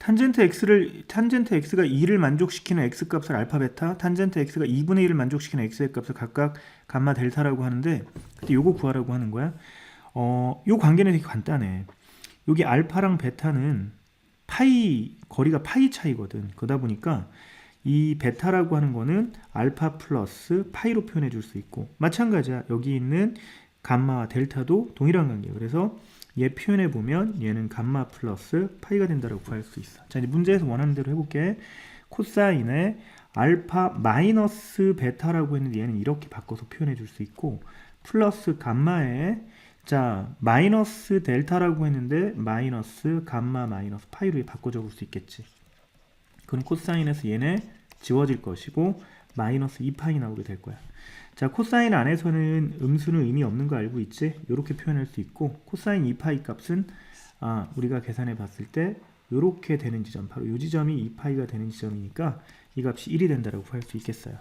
탄젠트 x를 탄젠트 x가 2를 만족시키는 x 값을 알파 베타, 탄젠트 x가 2분의 1을 만족시키는 x의 값을 각각 감마 델타라고 하는데 그때 요거 구하라고 하는 거야. 어, 요 관계는 되게 간단해. 여기 알파랑 베타는 파이 거리가 파이 차이거든. 그러다 보니까 이 베타라고 하는 거는 알파 플러스 파이로 표현해 줄 수 있고 마찬가지야. 여기 있는 감마와 델타도 동일한 관계예요. 그래서 얘 표현해 보면 얘는 감마 플러스 파이가 된다라고 구할 수 있어. 자, 이제 문제에서 원하는 대로 해볼게. 코사인에 알파 마이너스 베타라고 했는데 얘는 이렇게 바꿔서 표현해 줄 수 있고 플러스 감마에 자 마이너스 델타라고 했는데 마이너스 감마 마이너스 파이로 바꿔 적을 수 있겠지. 그럼 코사인에서 얘네 지워질 것이고 마이너스 2파이 나오게 될 거야. 자 코사인 안에서는 음수는 의미 없는 거 알고 있지? 이렇게 표현할 수 있고 코사인 2파이 값은 아 우리가 계산해 봤을 때 이렇게 되는 지점 바로 이 지점이 2파이가 되는 지점이니까 이 값이 1이 된다라고 할 수 있겠어요.